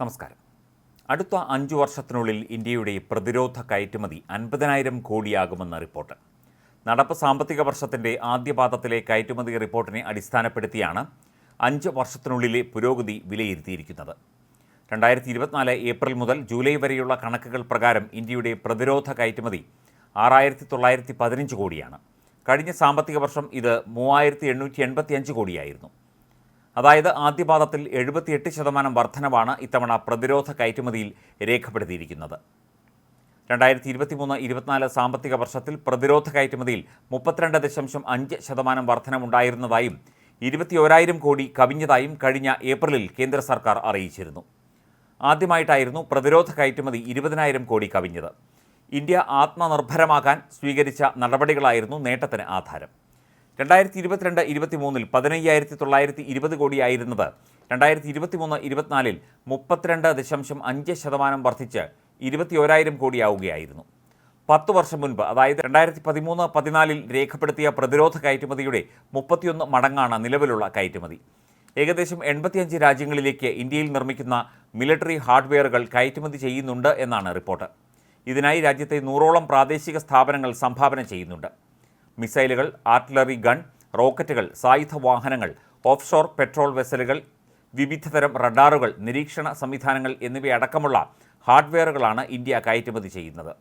നമസ്കാരം. അടുത്ത അഞ്ചു വർഷത്തിനുള്ളിൽ ഇന്ത്യയുടെ പ്രതിരോധ കയറ്റുമതി അൻപതിനായിരം കോടിയാകുമെന്ന റിപ്പോർട്ട്. നടപ്പ് സാമ്പത്തിക വർഷത്തിന്റെ ആദ്യപാദത്തിലെ കയറ്റുമതി റിപ്പോർട്ടിനെ അടിസ്ഥാനപ്പെടുത്തിയാണ് അഞ്ച് വർഷത്തിനുള്ളിലെ പുരോഗതി വിലയിരുത്തിയിരിക്കുന്നത്. രണ്ടായിരത്തി ഇരുപത്തിനാല് ഏപ്രിൽ മുതൽ ജൂലൈ വരെയുള്ള കണക്കുകൾ പ്രകാരം ഇന്ത്യയുടെ പ്രതിരോധ കയറ്റുമതി ആറായിരത്തി തൊള്ളായിരത്തി പതിനഞ്ച് കോടിയാണ്. കഴിഞ്ഞ സാമ്പത്തിക വർഷം ഇത് മൂവായിരത്തി എണ്ണൂറ്റി എൺപത്തി അഞ്ച് കോടിയായിരുന്നു. അതായത് ആദ്യപാദത്തിൽ എഴുപത്തിയെട്ട് ശതമാനം വർധനവാണ് ഇത്തവണ പ്രതിരോധ കയറ്റുമതിയിൽ രേഖപ്പെടുത്തിയിരിക്കുന്നത്. രണ്ടായിരത്തി ഇരുപത്തിമൂന്ന് ഇരുപത്തിനാല് സാമ്പത്തിക വർഷത്തിൽ പ്രതിരോധ കയറ്റുമതിയിൽ മുപ്പത്തിരണ്ട് ദശാംശം അഞ്ച് ശതമാനം വർധനമുണ്ടായിരുന്നതായും ഇരുപത്തിയോരായിരം കോടി കവിഞ്ഞതായും കഴിഞ്ഞ ഏപ്രിലിൽ കേന്ദ്ര സർക്കാർ അറിയിച്ചിരുന്നു. ആദ്യമായിട്ടായിരുന്നു പ്രതിരോധ കയറ്റുമതി ഇരുപതിനായിരം കോടി കവിഞ്ഞത്. ഇന്ത്യ ആത്മനിർഭരമാകാൻ സ്വീകരിച്ച നടപടികളായിരുന്നു നേട്ടത്തിന് ആധാരം. രണ്ടായിരത്തി ഇരുപത്തിരണ്ട് ഇരുപത്തിമൂന്നിൽ പതിനയ്യായിരത്തി തൊള്ളായിരത്തി ഇരുപത് കോടിയായിരുന്നത്. രണ്ടായിരത്തി ഇരുപത്തിമൂന്ന് ഇരുപത്തിനാലിൽ മുപ്പത്തിരണ്ട് ദശാംശം അഞ്ച് ശതമാനം വർദ്ധിച്ച് ഇരുപത്തിയോരായിരം കോടിയാവുകയായിരുന്നു. പത്ത് വർഷം മുൻപ് അതായത് രണ്ടായിരത്തി പതിമൂന്ന് പതിനാലിൽ രേഖപ്പെടുത്തിയ പ്രതിരോധ കയറ്റുമതിയുടെ മുപ്പത്തിയൊന്ന് മടങ്ങാണ് നിലവിലുള്ള കയറ്റുമതി. ഏകദേശം എൺപത്തിയഞ്ച് രാജ്യങ്ങളിലേക്ക് ഇന്ത്യയിൽ നിർമ്മിക്കുന്ന മിലിറ്ററി ഹാർഡ്വെയറുകൾ കയറ്റുമതി ചെയ്യുന്നുണ്ട് എന്നാണ് റിപ്പോർട്ട്. ഇതിനായി രാജ്യത്തെ നൂറോളം പ്രാദേശിക സ്ഥാപനങ്ങൾ സംഭാവന ചെയ്യുന്നുണ്ട്. മിസൈലുകൾ ആർട്ടിലറി ഗൺ റോക്കറ്റുകൾ സായുധ വാഹനങ്ങൾ ഓഫ്ഷോർ പെട്രോൾ വെസലുകൾ വിവിധതരം റഡാറുകൾ നിരീക്ഷണ സംവിധാനങ്ങൾ എന്നിവയടക്കമുള്ള ഹാർഡ്വെയറുകളാണ് ഇന്ത്യ കയറ്റുമതി ചെയ്യുന്നത്.